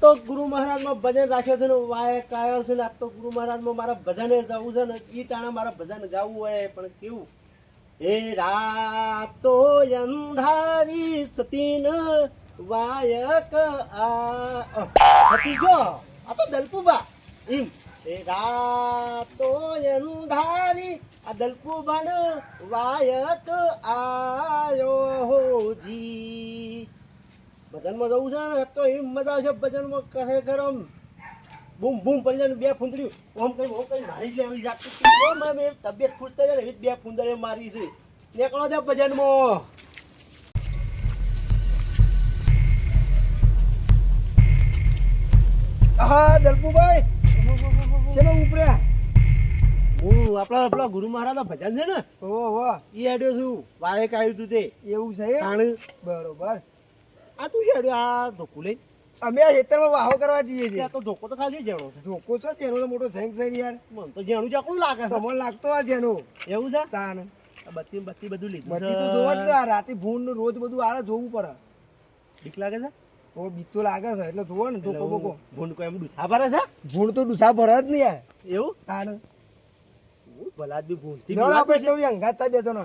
તો ગુરુ મહારાજમાં ભજન રાખ્યો છે ને ગુરુ મહારાજમાં મારા ભજને જવું છે ને, ઈ ટાણા ભજન જવું હોય, પણ કેવું? હે રાતો અંધારી સતીન, વાયક આ હતી આ તો દલપુબા. એમ. રાતો અંધારી, આ દલપુબા વાયત આયો જી. ભજનમાં જવું છે ને તો એમ મજા આવશે ભજનમાં કહે ગરમ. બૂમ બૂમ પડી જાય બે ફૂંદડી ઓમ કરી ઓમ કરી મારી જ લેવી જાતી એમ તબિયત ખુશ થઈ જાય એવી બે ફૂંદડીઓ મારી છે. નીકળો છે ભજનમાં. હા દલપુભાઈ ચલો ઉપડ્યા. હું આપણા આપણા ગુરુ મહારાજ ભજન છે ને ઓ વાહ એ હેડ્યો છું. વાયક આવ્યું તું તે. એવું છે? તાણ. બરોબર. આ તું હેડ્યો આ ધોકું લઈ અમે આ ખેતરમાં વાહો કરવા જઈએ છીએ. તો ધોકો તો ખાલી જેણો છે. ધોકો છો તેનો તો મોટો થેન્ક થઈ યાર. મને તો જેણું ચાકું લાગે છે? તમને લાગતો આ જેનો એવું છે? તાણ. બત્તી બત્તી બધું લીધું બત્તી તો જોવા જ આ રાતે ભૂન રોજ બધું આરે જોવું પડે. બીક લાગે છે? ઓ બીક લાગે છે એટલે જુઓ ને ધોકો બોકો ભૂંડ કોઈ એમ ડુસા ભરે છે? ભૂંડ તો ડુસા ભરે જ નહીં યાર. એવું? હું ભલા બી ભૂંડથી બીવાતો આપણે. એટલું થાય બેસો ને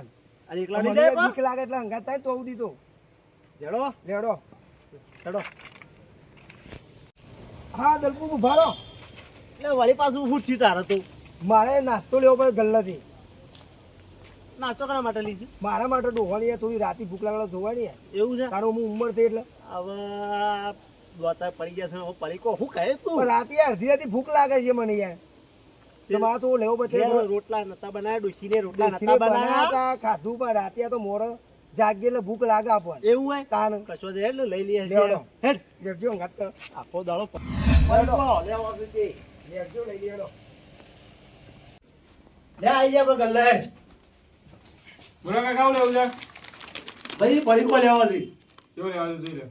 અને એકલા નહીં જાય બીક લાગે એટલે થાય તો આવું દીધો રેડો રેડો રેડો હા દલપુ ઊભા એટલે વળી પાછું શું થયું તારે તો. મારે નાસ્તો લેવો પડે ગલ્લાથી નાસ્તો કરવા માટે લીધી? મારા માટે ડોવાની થોડી રાતી ભૂખ લાગે જોવાની એવું છે? કારણ હું ઉંમર થઈ એટલે. હવે દોતા પડી ગયા હવે પડી કો કહે તું. રાતે અડધી રાતે ભૂખ લાગે છે મને યાર. તો તો લેવો પડે રોટલા નતા બનાવ્યા ડોશીને રોટલા નતા બનાવ્યા. બનાવ્યા ખાધું પણ રાતે તો મોડો જાગીએ એટલે ભૂખ લાગે આપણને. એવું હોય? તાન કશો દે એટલે લઈ લઈએ લેવડો. હેડ. લેવજો અંગાત આખો દાડો લેવો લઈ લેવડો લે આઈ જા આપણે ગલ્લે બોલો કાકા લેવું છે? ભાઈ પડીકો લેવો છે. કેવું લેવા છે જોઈ લે.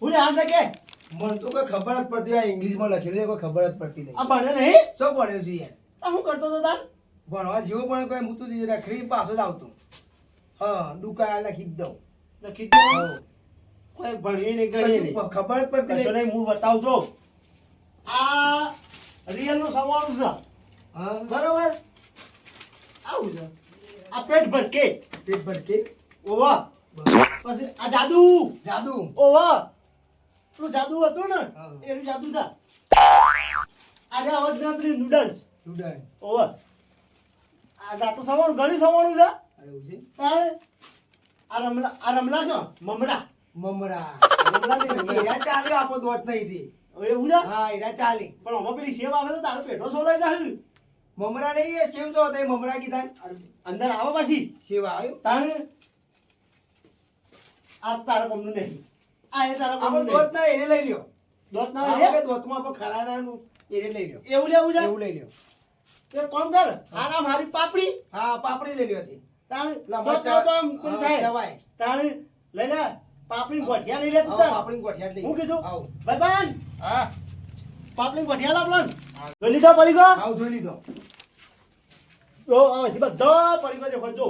હું આમ કે. મને તો કોઈ ખબર જ પડતી આ ઇંગ્લિશમાં લખેલું છે કોઈ ખબર જ પડતી નહીં. આ ભણે નહીં? શું ભણ્યો છું યાર? આ શું કરતો હતો તાર? ભણવા જેવું પણ કોઈ હું તો રખડી પાછો જ આવતો. હા દુકાન લખી દઉં. લખી દો કોઈ ભણ્યું નહીં ગણ્યું ખબર જ પડતી નહીં. નહીં હું બતાવું આ રિયલનું સવાળું છે. હા. બરોબર? આવું છે. આ પેટ ભરકે. પેટ ભરકે? ઓવા. પછી આ જાદુ. જાદુ. ઓવા પેલું જાદુ હતું ને હા. એનું જાદુ છે આજે અવાજ ના પેલી નૂડલ્સ સ્ટુડન્ટ ઓવા આ જાતો સવાળું ઘણી સવાળું છે. તારે? આ રમલા આ રમલા છો? મમરા. મમરા. મમરા નહીં, ચાલે આપો દોત નહીં થી. એવું હા એરા ચાલે. પણ આમાં પેલી સેવ આવે તો તારો પેટો સોલાઈ જાય. મમરા નહીં સેવ તો મમરા કીધા અંદર આવે પાછી. સેવ આવ્યો? તાણે આ તારા કોમનું નહીં. આ એ તારા આપો નહીં દોત ના એને લઈ લ્યો. દોત ના કે દોતમાં આપો ખરાનાનું એને લઈ લ્યો. એવું લેવું છે? એવું લઈ લ્યો. એ કોમ કર? આરામ હારી પાપડી? હા પાપડી લઈ લ્યો હતી તાણ લમચા તો આમ પેલું થાય? જવાય. તાણ લઈ લે પાપડી ગોઠિયા લઈ લે તું પાપડી ગોઠિયા લઈ હું કીધું? આવ. ભાઈ બાન હા. પાપડી ગોઠિયા લાવ લન જોઈ લીધો પડી ગયો આવ જોઈ લીધો. તો આ બધા પડી ગયો દેખો જો.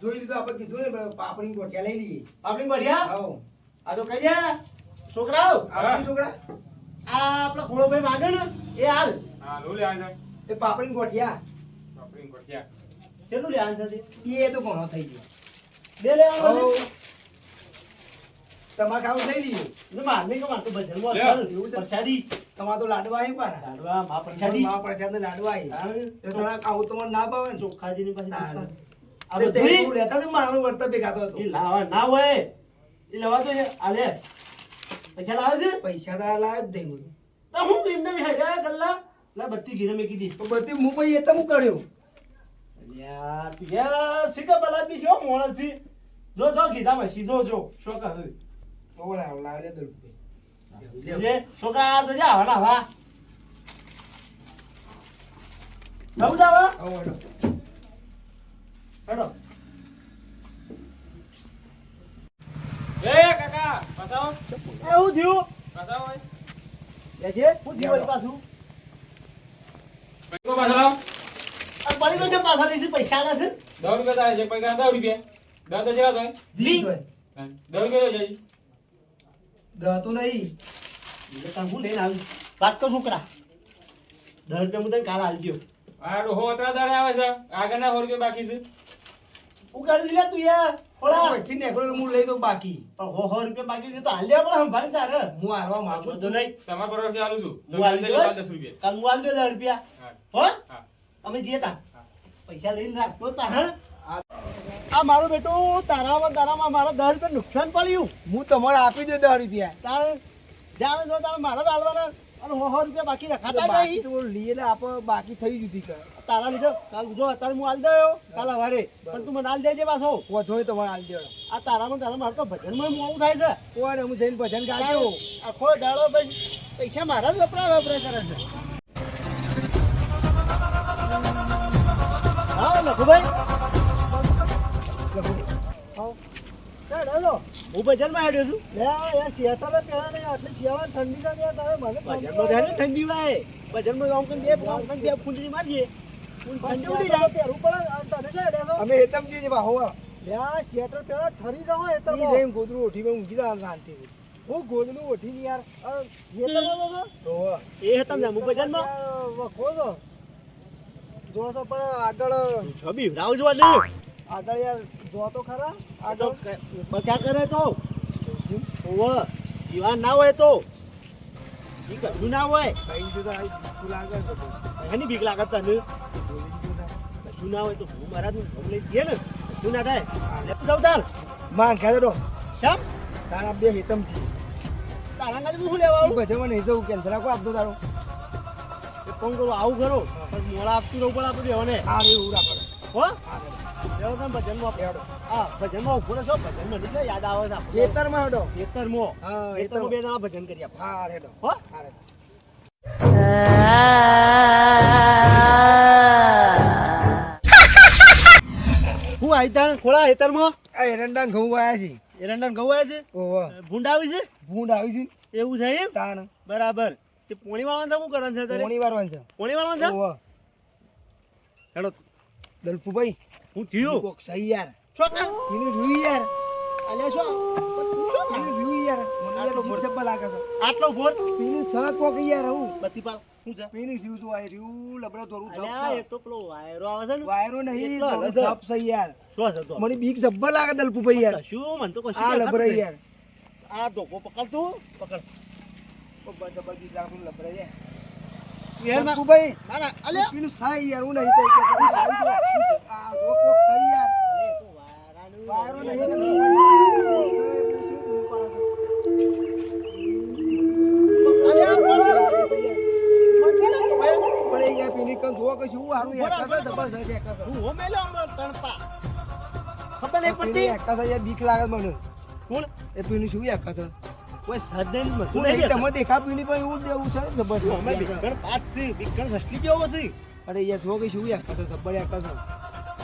જોઈ લીધું આપણે કીધું ને પાપડી ગોઠિયા લઈ લઈએ. પાપડી ગોઠિયા? આ તો કઈ દે છોકરાઓ આપણી છોકરા? આ આપણો ભાઈ માંગે ને એ હાલ. હા લો લે છે એ પાપડી ગોઠિયા. પાપડી ગોઠિયા. ચેલું લે આન્સર છે એ તો ઘણો થઈ ગયો. બે લે આવો? તમારે ખાવું થઈ લીધું ને માર નહીં કમાર તો ચાલ, એવું પ્રસાદી. તમારે તો લાડવા આવી પારા લાડવા મા પ્રસાદી મા પ્રસાદ ને લાડવા આવી તો થોડા ખાવું તમારે ના. ભાવે ચોખાજી ની પાસે તે- તે એવું લેતા જ મારા વર્તા ભેગા તો હતો. એ લાવા ના હોય. એ લેવા તો આ લે. પૈસા લાવે છે? પૈસા તો આ લાવ્યો જ નહીં બધું. તો હું એમને બી હેડ્યા લા બત્તી ઘીરે તો બધી હું પછી એ તો હું કર્યો. તું યાર સિકા બલા બી છો મોણ છે. જો જો કીધા માં સીધો જો. શો કહે તો લાવ લાવ લે દલપુભાઈ. લે. લે. છોકરા તો જા હડા વા નવ જાવા આવો હેડો. એ કાકા બતાવો. એ થયું? બતાવો લેજે હું વળી પાછું. પૈકો બતાવો. આ પડી છે પાછા લઈશું પૈસા નથી દસ રૂપિયા તારે છે પૈસા દસ રૂપિયા. દસ તો ચેલા થાય. હા, દસ રૂપિયા તો જાય. દસ તો નહીં. હું લઈને આવી વાત તો છોકરા દસ રૂપિયા હું તને કાલ આલજો આ ડોહો અત્યારે દાડે આવે છે. આગળના સો રૂપિયા બાકી છે. કરી લે તું યાર થોડા પછી નીકળો હું લઈ દઉં બાકી. પણ હો હો રૂપિયા બાકી છે તો હાલ્યા પણ સંભાળી તારે. હું હારવા માંગુ વાંધો નહીં. તમારા પરવાથી આલું છું. હું આલી તમે દસ રૂપિયા. કાલ હું આલજો દસ રૂપિયા. હો. અમે જઈએ તા પૈસા લઈને રાખતો તા હા આ મારો બેટું તારામાં તારામાં મારા દસ રૂપિયા નુકસાન પડ્યું. હું તમારે આપી દઉં દસ રૂપિયા. તારે જાણે જો તારે મારા જ અને હો હો રૂપિયા બાકી રખાતા બાકી નહીં. તો લઈએ એટલે બાકી થઈ જુદી કર તારા લીધે કાલ જો અત્યારે હું આલ દયો કાલ સવારે. પણ તું મને આલ દેજે પાછો. વધો તમારે હાલ દેવાનો આ તારામાં તારા મારે તો ભજનમાં આવું થાય છે? કોણ? હું જઈને ભજન ગાજો આખો દાડો ભાઈ પૈસા મારા જ વપરાય વપરાય કરે છે. હા લખુભાઈ. હા. ચાલ હાલો. હું ભજનમાં આવ્યો છું. યાર પહેલા નહીં આટલી શિયાળા ઠંડી ના ત્યાં તમે મને ભજનમાં ઠંડી વાય. ભજનમાં આમ કરીને બે આમ કરીને બે ફૂંદરી મારીએ. અમે હેતમજી લ્યા શેટર ઠરી જાવ હેતમ ઈ જઈને ગોદરું ઓઠી મેં ઊંઘી જા શાંતિ હું ગોદરું ઓઠી ની યાર. એ હતા ને હું. વખો છો જો તો પણ આગળ છબી રાવ જોવા નહીં આગળ યાર જો તો ખરા આગળ બચા કરે તો? ઓવ ના હોય તો. ઈ કશું ના હોય. છે. એની બીક લાગે તને. કશું ના હોય તો હું મારા ભોગ લઈ જઈએ ને. કશું ના થાય? જાવ તારમાં ખેડે રહો ચાપ તારા બે હેતમજી તારા કાજે હું લેવા આવું? પછી મને જવું કેન્સલ રાખો આપતો તારો. કામ કરો આવું કરો. પણ મોડા આપતું રહું પડે આપણે બેવાને આ રે ઉડા પડે હો? બેવો તમે ભજનમાં પેડો હા ભજનમાં ઊભો રહેશો ભજનમાં નીકળે યાદ આવે છે. ખેતરમાં હેડો. ખેતરમાં. હા ખેતરમાં બે જણા ભજન કરી આપ. હા હેડો. હો? હું ખોળા ખેતરમાં આ એરંડા ઘઉં આવ્યા છે. એરંડા ઘઉં આવ્યા છે? ઓહો. ભૂંડ આવી છે? ભૂંડ આવી છે. એવું છે એમ? તાણ. બરાબર. તે પોણી વાળવાનું શું કરવાનું છે તારે પોણી વાળવાનું છે. પોણી વાળવાનું છે? ઓહો. હેડો. દલપુભાઈ હું થયું? કોક સહી યાર. શું કામ? રૂઈ યાર. અલ્યા છો? રૂઈ યાર. મને યાર બહુ જબ્બર લાગે છે આટલો ભોર? પીનું સહ કોક યાર હું બતી પાલ શું છે? પીનું જીવ તો આ રહ્યું લબડો ધોરું અલ્યા એ તો પેલો વાયરો આવે છે ને વાયરો નહીં છે. ધપ સહી યાર. શું છે તો? મને બીક જબ્બર લાગે દલપુભાઈ યાર. શું મન તો કશું આ દેખાતું યાર. આ ધોકો પકડ તું પકડ. જબ્બર બધા બીક લાગું લબરાઈ યાર. યાર મા- દલપુભાઈ મારા અલ્યા. પીનું સહી યાર હું નહીં કઈ જો. આ યાર. અલે, વાયરો નહીં યાર પીની કન જોવો કે શું હારું યાર કસ દબસ જબરજસ્ત યાર કસ હું હમણાં તણપા. ખબર નહીં પડતી? કાકા યાર બીક લાગે મને. કોણ? એ પીની શું યાર કસ કોઈ સદન હું મસું નહીં તમે દેખા પીની પણ એવું દેવું છે ને અમે બિકણ પાત છે. બિકણ સસલી જેવો છે? અરે યાર જો કે શું યાર કસ જબર યાર કસ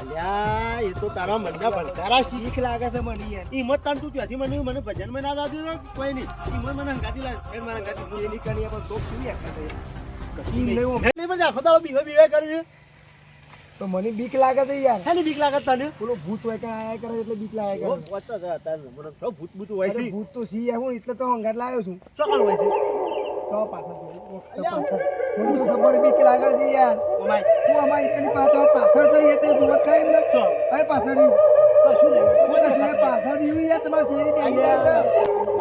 અલ્યા એ તો તારા મનના ભણકારા લાગે છે મને યાર. ઈ મત તાન તું ત્યાંથી મને મને ભજનમાં ના દાદુ કોઈ નહીં. ઈ મત મને હંગાતી લાગે. એ મને હંગાતી એની કણી પણ તો શું યાર? તો મને બીક લાગે છે યાર હે બીક લાગે તને પેલો ભૂત હોય કે આયા કરે એટલે બીક લાગે કરે છે અત્યારે મને તો ભૂત ભૂત હોય છે ભૂત તો સી યાર હું એટલે તો હંગાટ લાવ્યો છું ચોકલ હોય છે તો પાછળ. તો. મને તો જબર બીક લાગે છે યાર ઓમાય હું અમારી એકની પાછળ પાછળ થઈ તે જોવા ખાય ન છો હવે પાછળ કશું નહીં હું કશું પાછળ રહ્યું યાર તમારે શેરી બે. હું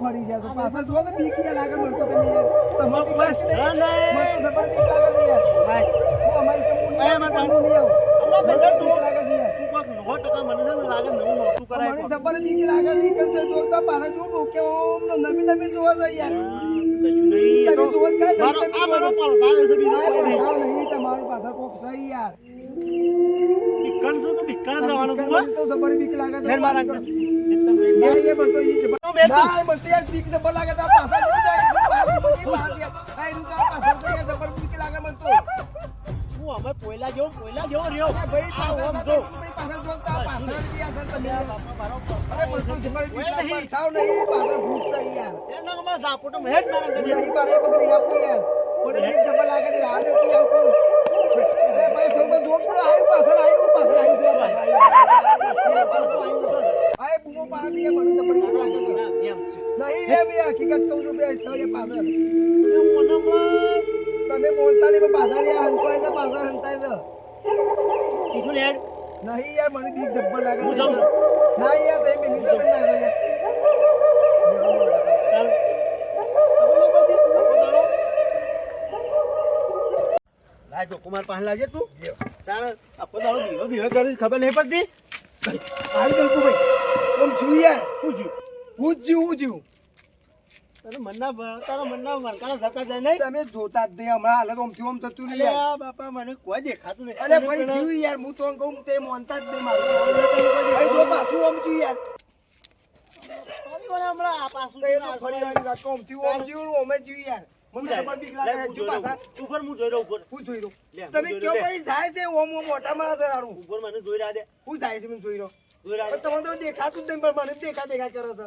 ફરી ગયા તો પાછળ જો તો બીક યાર લાગે મળતો તો તમે યાર. તમારે બસ. મને જબર બીક લાગે છે યાર. ઓમાય હું અમારી એકમ હું નહીં મને- નહીં આવું. અલ્લા બેટા તો તું લાગે છે યાર. તું કોઈક નવો ટકા મને છે ને લાગે નવું નોતું કરાય મને જબર બીક લાગે છે કે જો તો પાછળ જો ડોકે ઓમ ને નમી નમી જોવા જાય યાર. તમે તો જ ખાલી, મારો આ મારો જ. છે બીજો નહીં. તમારું પાછળ કોક છે યાર. બીકણ છું તો બીકણ જ રહેવાનું છું તો જબર બીક લાગે છે. મારા ના, એકદમ એ પણ તો ઈ જબર- તો મેં તો- ના, મને તો યાર બીક જબર લાગે આયુ બૂમો પાડે છે, મને તો પડી લાગે નહીં એમ એ હકીકત કહું છું બે પાછળ. તમે બોલતા નહીં પાછળ હંકાય છે પાછળ હંકાય છે. કીધું ને નહીં યાર મને બીક જબ્બર લાગે છે. ના યાર તમે મિનિટ તો ના? લાજો કુમાર પાસે લાગે તું? તારે આખો દાડો બીવો બીવો કરી ખબર નહીં પડતી? આવી ગયું ભાઈ આમ છું યાર હું થયું? હું જ જીવ હું જીવું તારા મનના તારા મનના મણકારા જતા જાય નહીં? તમે જોતા જ નહીં હમણાં. હાલત ઓમ થતું નહીં યાર. બાપા મને કોઈ દેખાતું નહીં. અરે ભાઈ જીવ યાર. હું તો કહું તે મોનતા જ નહીં મારું. જો પાછું છું યાર. હમણાં આ પાછું. કહું ઓમથી ઓમ જીવ ઓમે જીવ યાર. મને ખબર બીક લાગે જો પાછા. ઉપર હું જોઈ રહ્યો ઉપર. હું જોઈ રહ્યો લે, હું તમે જાય ઓમ ઓમ જાય દેખાતું જ નહીં પણ મને દેખા દેખા કરો છો.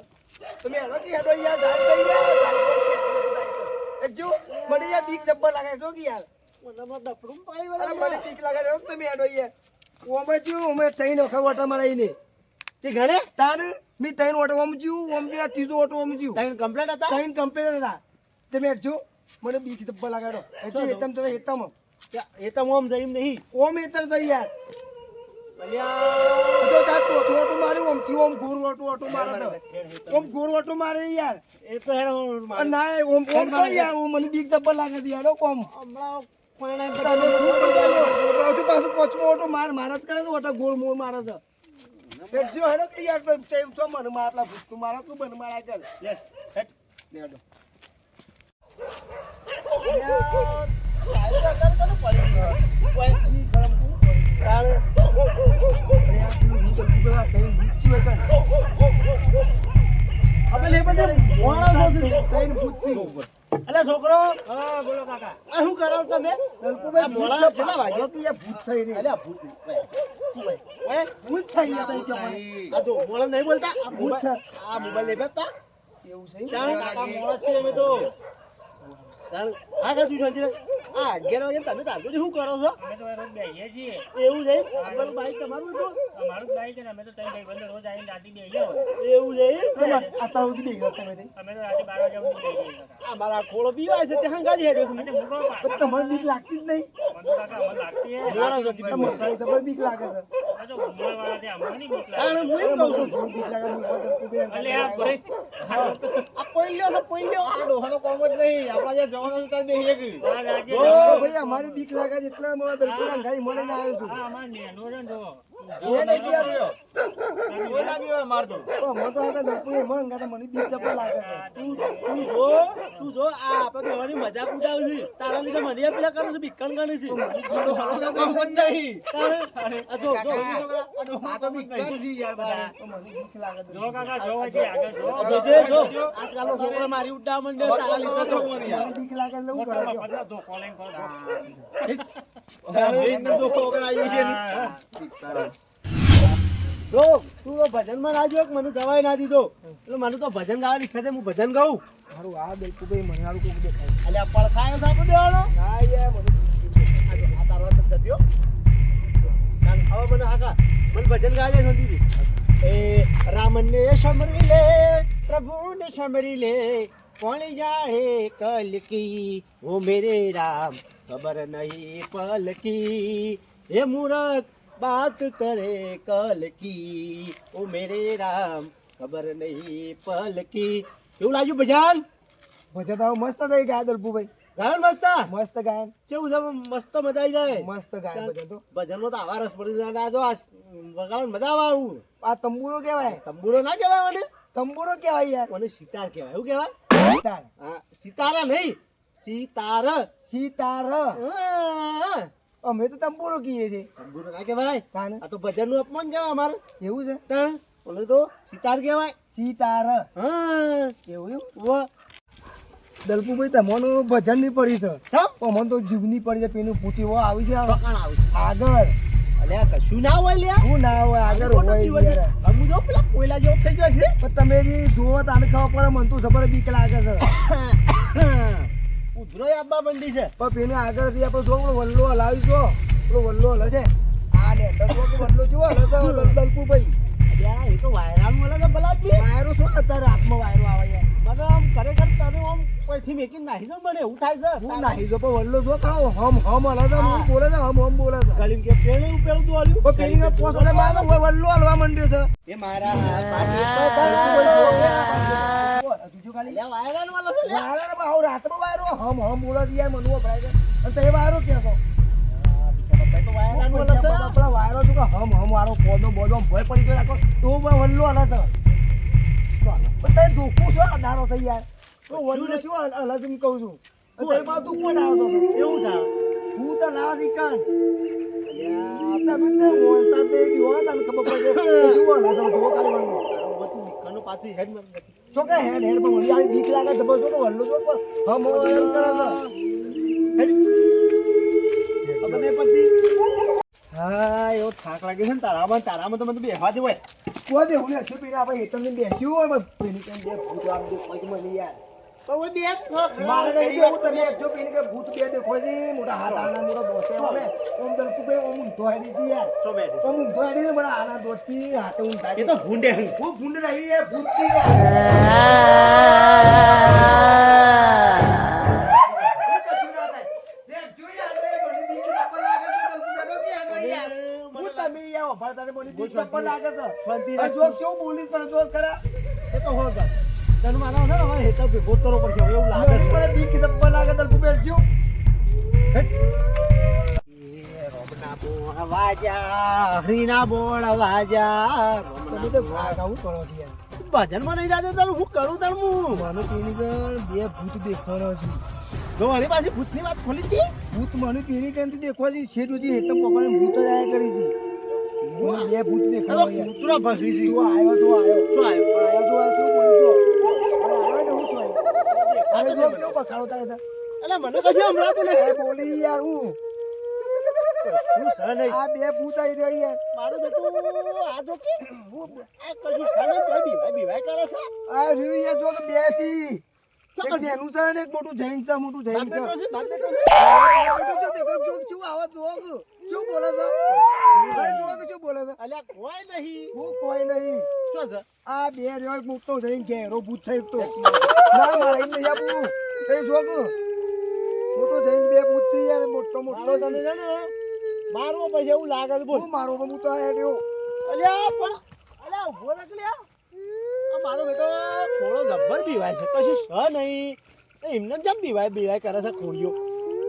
તમે હેડો કે હેડો યાર જાય યાર જાય છે, જાય છે. એ જો મને યાર બીક જબ્બર લાગે જો કે યાર. મને હમણાં દફડું પાડી અરે વળે મને બીક લાગે જો તમે હેડો યાર. ઓમે ઓમે થઈને વખત ઓટા તે ઘરે? તાર? મી ત્રણ ઓટો ઓમ જીવ ઓમ જીવ ત્રીજો ઓટો ઓમ જીવ તારી કમ્પ્લેટ હતા? ત્રણ કમ્પ્લેટ હતા. તમે હેડજો મને બીક ધબ્બો લગાડો એટલે હેતમ તો હેતમ હેતમ ઓમ જઈમ નહીં. ઓમ હેતર તો યાર મારે તો. હેડ યાર. માર તો છો મને મારલા ભૂતું મારે તું બન મારા કર. હેડ. લેડો તારે હવે લે પછી મોણા છો તું. અલ્યા છોકરો હા બોલો કાકા આ શું કરાવ તમે આ મોણા કેટલા વાગે અલ્યા ભૂત નહીં. ભાઈ. શું ભાઈ? ઓય, આ જો મોણા નહીં બોલતા આ ભૂત આ મોબાઈલ લઈ બેસતા એવું છે કાકા મોણા છીએ અમે તો હા તું શાંતિ આ અગિયાર વાગે તમે તો સુધી શું કરો છો? અમે તો રોજ બેહીએ છીએ. એવું છે? તમારું બાઈક તમારું હતું? અમારું જ બાઈક ને અમે તો ત્રણ ભાઈ બંધ રોજ આવીને રાતે એવું છે? અત્યાર સુધી બેહી ગયા તમે અમે તો રાતે બાર સુધી મારા ખોળો પીવાય છે ત્યાં ગાડી હેડ્યો છું. અને મૂકો પણ તમને બીક લાગતી જ નહીં. મને તો કાકા અમને લાગતી હે. મોણા છો તમને મને જબર બીક લાગે છે. આ ભાઈ ગઈ અમારી બીક લાગે છે એટલે ધરતી મળીને આવ્યો છું. આવ્યો મારતો તો મને લાગે જો તું જો આ આપણે દોવાની મજાક તારા લીધે મને પેલા કરે છે બીકણ ગણી છે. આ ડોહાનો તો કામ જ નહીં તારે આ જો જો આ તો બીકણ છે. યાર બધા. મને બીક લાગે જો કાકા જો હજી આગળ જો. આ જોજે જો આજકાલનો છોકરો મારી ઉડા મંડે તારા લીધે તો. મને બીક લાગે છે કરે તું તો ભજનમાં ના જોયો મને દવાઈ ના દીધો? એટલે મને તો ભજન ગાવાની ઈચ્છા છે હું ભજન ગાઉં. મારું આ બિલકુલ ભાઈ મને હારું કોક દેખાય. એટલે પડખાયો સાપો દેવાનો. ના યાર મને આ તારો જ જજો. હવે મને હાકા. મને ભજન ગાજે નથી એ રામને સમરી લે પ્રભુને સમરી લે. કોણ જાહે કલકી? ઓ મેરે રામ ખબર નહીં પલકી. હે મૂરખ બાત કરે કલકી ઓ મેરે રામ ખબર નહીં પલકી કેવું લાગ્યું ભજન ભજન તો મસ્ત થઈ ગયા દલપુભાઈ ગાયન મસ્ત મસ્ત ગાયન કેવું છે મસ્ત મજા આવી જાય મસ્ત ગાયન ભજન તો ભજનમાં તો આવા રસ પડી જાય જો આ વગાડવાનું મજા આવે આવું. આ તંબુરો કહેવાય. તંબુરો ના કહેવાય મને? તંબુરો કહેવાય યાર. મને સિતાર કહેવાય. એવું કહેવાય? સિતાર. હા સિતારા નહીં સિતાર. સિતાર. હા. અમે તો તંબુરો કીએ છે તંબુરો ના કહેવાય? તાને. આ તો ભજનનું અપમાન કહેવાય અમારે. એવું છે? તણ ઓલે તો સિતાર કહેવાય. સિતાર. હા. એવું વો. દલપુભાઈ તમને ભજનની પડી છે. પણ મને તો જીવની પડી છે પેલું પૂતી વો આવી છે પકાણ આવશે આગળ. અલ્યા કશું ના હોય લ્યા. હું ના હોય? આગળ હોય. અમુ જો પેલા કોયલા જેવો થઈ ગયો છે. પણ તમે જે જુઓ તાને ખબર પડે મને તો જબર બીક લાગે છે. ઉભરોય આપવા મંડી છે. પણ પેલી આગળથી આપણે જો વલ્લો હલાવી જો પેલો વલ્લો હલે છે. આ ને તો જો વલ્લો જો હલે તો દલપુ ભાઈ. એ તો વાયરામ મળે છે બલાદમી. વાયરો શું અત્યારે હાથમાં વાયરો આવે યાર મને આમ ખરેખર તને આમ કોઈથી મેકીને નાહી દો મને એવું થાય છે? હું નાહી દો પણ વલ્લો જો હમ હમ હલે છે હું બોલે છે હમ હમ બોલે છે. ગળીમાં કે પેલું તો. પણ પેલી મારે તો વલ્લો હલવા માંડ્યો છે. એ મારા ખાલી અલ્યા, વાયરાલ વાળો છે લ્યા. વાયરો ને રાતમાં વાયરો. હમ હમ બોલે છે યાર મનુ વપરાય છે. અને તે વાયરો ક્યાં છો આ બીજા બધા તો વાયરાલ મળે છે. પેલા વાયરો શું કે હમ હમ વાળો પોદો બોદો ભય પડી ગયો આખો. તો વલ્લો હલે પણ ધોકું શું અધારો થઈ યાર તો વલ્લો શું અલગ કહું છું. તે બાજુ તું કોણ આવતો એવું થાય હું તો લાવા કાન. તમે તો બોલતા તે બી તને ખબર પડે. શું છે ધોકો નીકળનું પાછું હેડમાં કે હેડ હેડ, પણ વળી બીક લાગે જબર કે વલ્લો તો હમ એમ કરે હેડ. ખબર પતિ હા, એવો થાક લાગે છે ને તારામાં તારામાં તો મને બેહવા દેવાય. કોઈ દે, હું હશે પીને આપણે હેતર બેસ્યું હોય પેલી કેમ બે ભૂત આમ દે કોઈ મને યાર ઓય બે મારે નહીં કેવું તમે એકજો પીને કે ભૂત બે દેખો છે મોટા હાથ આના મોટા આવે ઓમ કુબે ઓમ યાર. સો બડા આના હાથે એ તો ભૂંડે હે. ભૂંડ રહી ભૂતથી જો લાગે છે, દલ કુબે તો લાગે. છે. શું બોલી પણ ખરા. એ તો. તને છે ને હવે હેતર ભેગો કરવો પડશે એવું લાગે છે મને બીક લાગવા લાગે તમે તો છો યાર ભજનમાં નહીં જાતો તારું હું કરું તારું હું મને પેલી ગણ બે ભૂત દેખવાનો છે જો મારી પાસે ભૂતની વાત ખોલી હતી ભૂત મને પેલી કેમ દેખવા છે શેઠ હેતમ પપ્પાને ભૂત જ આયા કરી છે બે ભૂત ભસી છે તું આવ્યો તું આવ્યો શું આવ્યો આવ્યો તું આવ્યો શું તો આવ્યો જો કેવું બખાડો તારે તો અલા મને કશું હમણાં તો એ બોલી યાર હું. શું છે નહીં આ બે ભૂત આવી રહ્યા યાર. મારું બેટું આ જો કે? હું આ કશું છે નહીં બીવાય બીવાય કરે છે? આ રહ્યું યાર જો કે બેસી. એક નેનું છે ને એક મોટું જૈન છે મોટું જૈન છે. બેટો છે બાપ બેટો છે જો દેખો જો શું આવા જોગ શું બોલે છે? જોગ શું બોલે છે? અલ્યા કોઈ નહીં. હું કોઈ નહીં. શું છે? આ બે રહ્યો એક મોટો જઈને ઘેરો ભૂત છે તો. ના મારે નહીં આપું. એ જોગ મોટો બે ભૂત છે યાર મોટો મોટો તને છે ને મારવો પછી એવું લાગે છે બોલ. હું મારો તો હું તો આ રહ્યો અલ્યા પણ અલ્યા ઊભો રાખ લ્યા. મારો બેટો થોડો ગબ્બર બીવાય છે. કશું છે નહીં. એમને જેમ બીવાય બીવાય કરે છે ખોડીઓ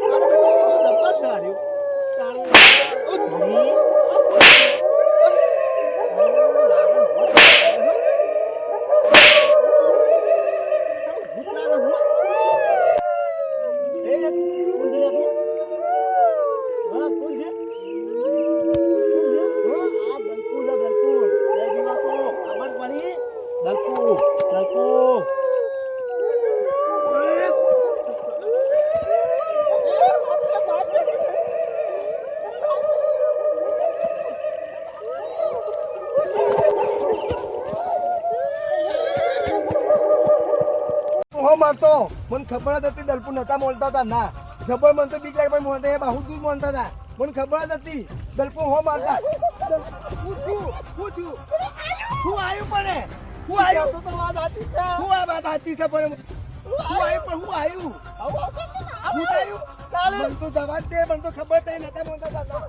મારો બેટો ગબ્બર છે હાર્યો મને ખબર જ હતી દલપુર નતા બોલતા હતા. ના ખબર મને તો બીજા પણ મોનતા બાહુ દૂધ મોનતા હતા. મને ખબર જ હતી. દલપુર હો મારતા? હું છું હું હું આવ્યું પણ હું આવ્યો તો વાત સાચી છે? હું આ વાત સાચી છે પણ હું આવ્યું પણ હું આવ્યું હું આવ્યું મને તો જવા દે મને તો ખબર તય નતા બોલતા હતા.